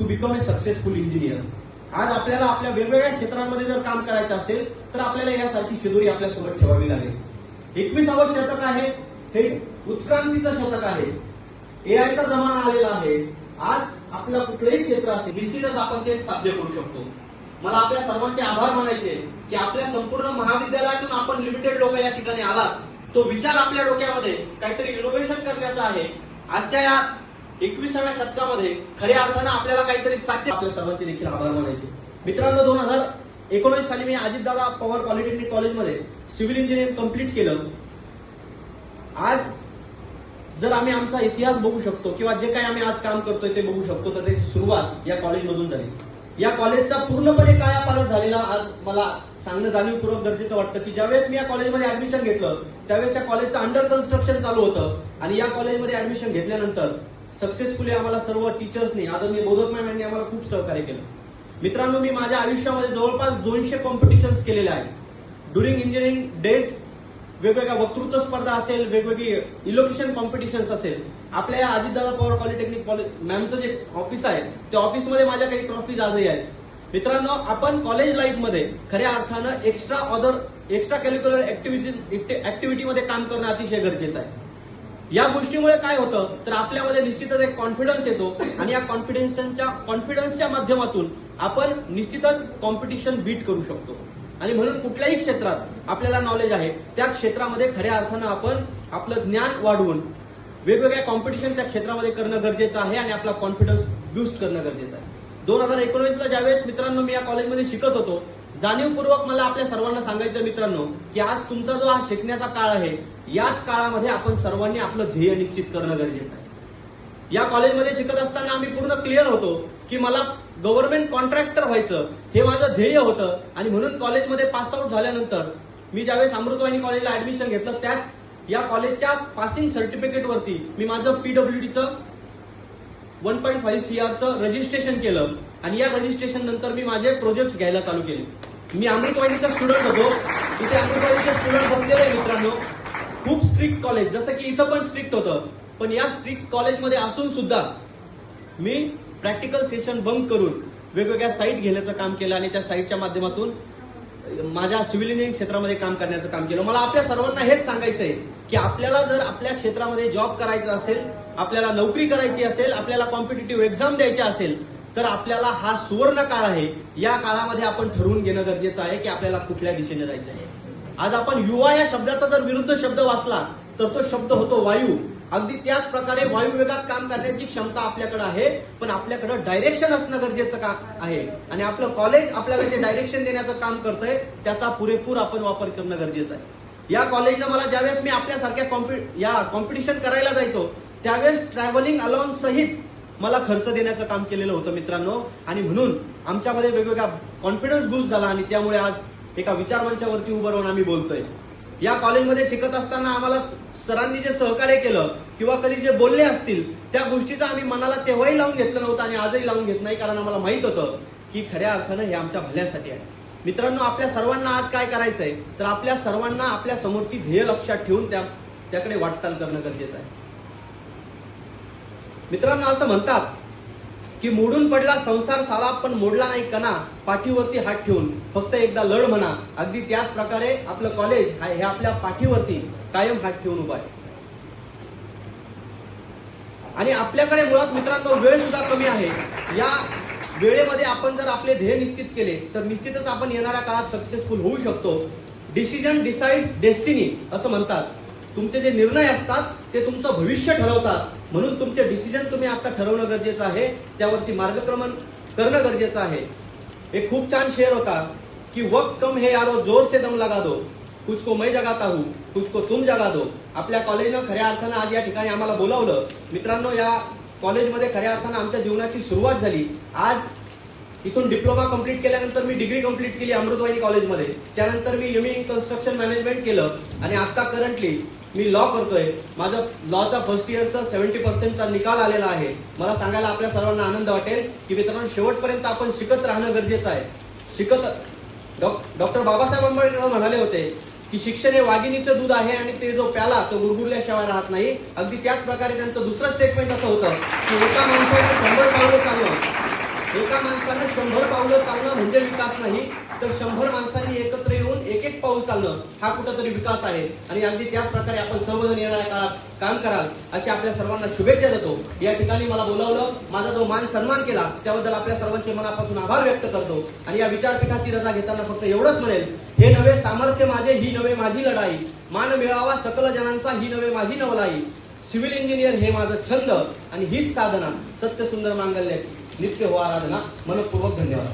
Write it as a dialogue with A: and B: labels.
A: To become a successful engineer आज आपल्याला आपल्या वेगवेगळ्या क्षेत्रांमध्ये जर काम करायचं असेल तर आपल्याला यासारखी शिदोरी आपल्यासोबत ठेवावी लागेल. एकविसावं शतक आहे. हे उत्क्रांतीचं शतक आहे. एआयचा जमाना आलेला आहे. आज आपलं कुठलंही क्षेत्र असेल निश्चितच आपण ते साध्य करू शकतो. मला आपल्या सर्वांचे आभार मानायचे की आपल्या संपूर्ण महाविद्यालयातून आपण लिमिटेड लोक या ठिकाणी आलात. तो विचार आपल्या डोक्यामध्ये काहीतरी इनोव्हेशन करण्याचा आहे. आजच्या या एकविसाव्या शतकामध्ये खऱ्या अर्थानं आपल्याला काहीतरी साध्य आपल्या सर्वांचे देखील आभार मानायचे. मित्रांनो दोन हजार एकोणीस साली मी अजितदादा पवार पॉलिटेक्निक कॉलेजमध्ये सिव्हिल इंजिनिअरिंग कंप्लीट केलं. आज जर आम्ही आमचा इतिहास बघू शकतो किंवा जे काही आम्ही आज काम करतोय ते बघू शकतो तर त्याची सुरुवात या कॉलेजमधून झाली. या कॉलेजचा पूर्णपणे कायापालट झालेला आज मला सांगणं जाणीवपूर्वक गरजेचं वाटतं की ज्यावेळेस मी या कॉलेजमध्ये ऍडमिशन घेतलं त्यावेळेस या कॉलेजचं अंडर कन्स्ट्रक्शन चालू होतं. आणि या कॉलेजमध्ये ऍडमिशन घेतल्यानंतर सक्सेसफुली आम्हाला सर्व टीचर्सनी आदरणीय बोधक मॅम यांनी आम्हाला खूप सहकार्य केलं. मित्रांनो मी माझ्या आयुष्यामध्ये जवळपास दोनशे कॉम्पिटिशन्स केलेले आहेत. ड्युरिंग इंजिनिअरिंग डेज वेगवेगळ्या वक्तृत्व स्पर्धा असेल वेगवेगळी इलोकेशन कॉम्पिटिशन्स असेल. आपल्या या अजितदादा पवार पॉलिटेक्निक कॉलेज मॅमचं जे ऑफिस आहे त्या ऑफिसमध्ये माझ्या काही ट्रॉफीज आजही आहेत. मित्रांनो आपण कॉलेज लाईफमध्ये खऱ्या अर्थानं एक्स्ट्रा अदर एक्स्ट्रा कॅरिक्युलर ऍक्टिव्हिटीमध्ये काम करणं अतिशय गरजेचं आहे. या गोष्टीमुळे काय होतं? तर आपल्यामध्ये निश्चितच एक कॉन्फिडन्स येतो. आणि या कॉन्फिडन्सच्या कॉन्फिडन्सच्या माध्यमातून आपण निश्चितच कॉम्पिटिशन बीट करू शकतो. आणि म्हणून कुठल्याही क्षेत्रात आपल्याला नॉलेज आहे त्या क्षेत्रामध्ये खऱ्या अर्थानं आपण आपलं ज्ञान वाढवून वेगवेगळ्या कॉम्पिटिशन त्या क्षेत्रामध्ये करणं गरजेचं आहे आणि आपला कॉन्फिडन्स बूस्ट करणं गरजेचं आहे. दोन हजार एकोणीसला ज्यावेळेस मित्रांनो मी या कॉलेजमध्ये शिकत होतो जाणीवपूर्वक मला आपल्या सर्वांना सांगायचं मित्रांनो की आज तुमचा जो हा शिकण्याचा काळ आहे याच काळामध्ये आपण सर्वांनी आपलं ध्येय निश्चित करणं गरजेचं आहे. या कॉलेजमध्ये शिकत असताना आम्ही पूर्ण क्लिअर होतो की मला गव्हर्नमेंट कॉन्ट्रॅक्टर व्हायचं हे माझं ध्येय होतं. आणि म्हणून कॉलेजमध्ये पास आउट झाल्यानंतर मी ज्यावेळेस अमृतवाहिनी कॉलेजला ऍडमिशन घेतलं त्याच या कॉलेजच्या पासिंग सर्टिफिकेट वरती मी माझं पीडब्ल्यूडीचं वन पॉईंट फाईव्ह सीआरचं रजिस्ट्रेशन केलं. आणि या रजिस्ट्रेशन नंतर मी माझे प्रोजेक्ट घ्यायला चालू केले. मी अमृतवाहिनीचा स्टुडंट होतो. इथे अमृतवाहिनीचे स्टुडंट बसलेले आहे मित्रांनो. खूप स्ट्रिक्ट कॉलेज जसं की इथं पण स्ट्रिक्ट होतं. पण या स्ट्रिक्ट कॉलेजमध्ये असून सुद्धा मी प्रॅक्टिकल सेशन बंक करून वेगवेगळ्या साईट घेण्याचं काम केलं आणि त्या साईटच्या माध्यमातून माझ्या सिव्हिल इंजिनिअरिंग क्षेत्रामध्ये काम करण्याचं काम केलं. मला आपल्या सर्वांना हेच सांगायचं आहे की आपल्याला जर आपल्या क्षेत्रामध्ये जॉब करायचा असेल आपल्याला नोकरी करायची असेल आपल्याला कॉम्पिटेटिव्ह एक्झाम द्यायची असेल तर आपल्याला हा सुवर्ण काळ आहे. या काळामध्ये आपण ठरवून घेणं गरजेचं आहे की आपल्याला कुठल्या दिशेने जायचं आहे. आज आपण युवा या शब्दाचा जर विरुद्ध शब्द वाचला तर तो शब्द होतो वायू. अगदी त्याच प्रकारे वायू वेगात काम करण्याची क्षमता आपल्याकडे आहे पण आपल्याकडे डायरेक्शन असणं गरजेचं का आहे? आणि आपलं कॉलेज आपल्याला जे डायरेक्शन देण्याचं काम करतंय त्याचा पुरेपूर आपण वापर करणं गरजेचं आहे. या कॉलेजनं मला ज्यावेळेस मी आपल्यासारख्या कॉम्पि या कॉम्पिटिशन करायला जायचो त्यावेळेस ट्रॅव्हलिंग अलाउन्स सहित मला खर्च देण्याचं काम केलेलं होतं मित्रांनो. आणि म्हणून आमच्यामध्ये वेगवेगळा कॉन्फिडन्स बूस्ट झाला आणि त्यामुळे आज एका विचारमंचावरती उभं राहून आम्ही बोलतोय. या कॉलेजमध्ये शिकत असताना आम्हाला सरांनी जे सहकार्य केलं किंवा कधी जे बोलले असतील त्या गोष्टीचं आम्ही मनाला तेव्हाही लावून घेतलं नव्हतं आणि आजही लावून घेत नाही कारण आम्हाला माहीत होतं की खऱ्या अर्थानं हे आमच्या भल्यासाठी आहे. मित्रांनो आपल्या सर्वांना आज काय करायचंय? तर आपल्या सर्वांना आपल्या समोरची ध्येय लक्षात ठेवून त्या त्याकडे वाटचाल करणं गरजेचं आहे. मित्रांनो असं म्हणतात की मोडून पडला संसार साला पण मोडला नाही कणा. पाठीवरती हात ठेवून. फक्त एकदा लढ म्हणा. अगदी त्याच प्रकारे आपलं कॉलेज हे आपल्या पाठीवरती कायम हात ठेवून उभा आहे. आणि आपल्याकडे मुळात मित्रांनो वेळ सुद्धा कमी आहे. या वेळेमध्ये आपण जर आपले ध्येय निश्चित केले तर निश्चितच आपण येणाऱ्या काळात सक्सेसफुल होऊ शकतो. डिसिजन डिसाइड्स डेस्टिनी असं म्हणतात. तुमचे जे निर्णय असतात ते तुमचं भविष्य ठरवतात. म्हणून तुमचे डिसिजन तुम्ही आता ठरवणं गरजेचं आहे. त्यावरती मार्गक्रमण करणं गरजेचं आहे. एक खूप छान शेअर होता की वक्त कम हे यारो जोर से दम लगा दो. कुछ को मैं जगाता हूं कुछ को तुम जगा दो. आपल्या कॉलेजनं खऱ्या अर्थानं आज या ठिकाणी आम्हाला बोलावलं. मित्रांनो या कॉलेजमध्ये खऱ्या अर्थानं आमच्या जीवनाची सुरुवात झाली. आज इथून डिप्लोमा कंप्लीट केल्यानंतर मी डिग्री कंप्लीट केली अमृतवाहिनी कॉलेजमध्ये. त्यानंतर मी एम कन्स्ट्रक्शन मॅनेजमेंट केलं आणि आता करंटली मी लॉ करतोय. माझं लॉचा फर्स्ट इयरचा सेव्हन्टी पर्सेंटचा निकाल आलेला आहे. मला सांगायला आपल्या सर्वांना आनंद वाटेल की मित्रांनो शेवटपर्यंत आपण शिकत राहणं गरजेचं आहे. शिकत डॉक्टर बाबासाहेब आंबेडकर म्हणाले होते की शिक्षण हे वाघिणीचं दूध आहे आणि ते जो प्याला तो गुरगुरल्याशिवाय राहत नाही. अगदी त्याच प्रकारे त्यांचं दुसरं स्टेटमेंट असं होतं की एका माणसाने शंभर पावलं एका माणसानं शंभर पावलं चालणं म्हणजे विकास नाही तर शंभर माणसांनी एकत्र येऊन एक एक पाऊल चालणं हा कुठंतरी विकास आहे. आणि अगदी त्याच प्रकारे आपण सर्वजण येणाऱ्या काळात काम कराल अशी आपल्या सर्वांना शुभेच्छा देतो. या ठिकाणी मला बोलावलं माझा जो मान सन्मान केला त्याबद्दल आपल्या सर्वांचे मनापासून आभार व्यक्त करतो. आणि या विचारपीठाची रजा घेताना फक्त एवढंच म्हणेल हे नवे सामर्थ्य माझे ही नवे माझी लढाई. मान मिळावा सकल जनांचा ही नवे माझी नवलाई. सिव्हिल इंजिनियर हे माझं छंद आणि हीच साधना सत्य सुंदर मांगल्याची. नित्य हो आराधना मनपूर्वक धन्यवाद.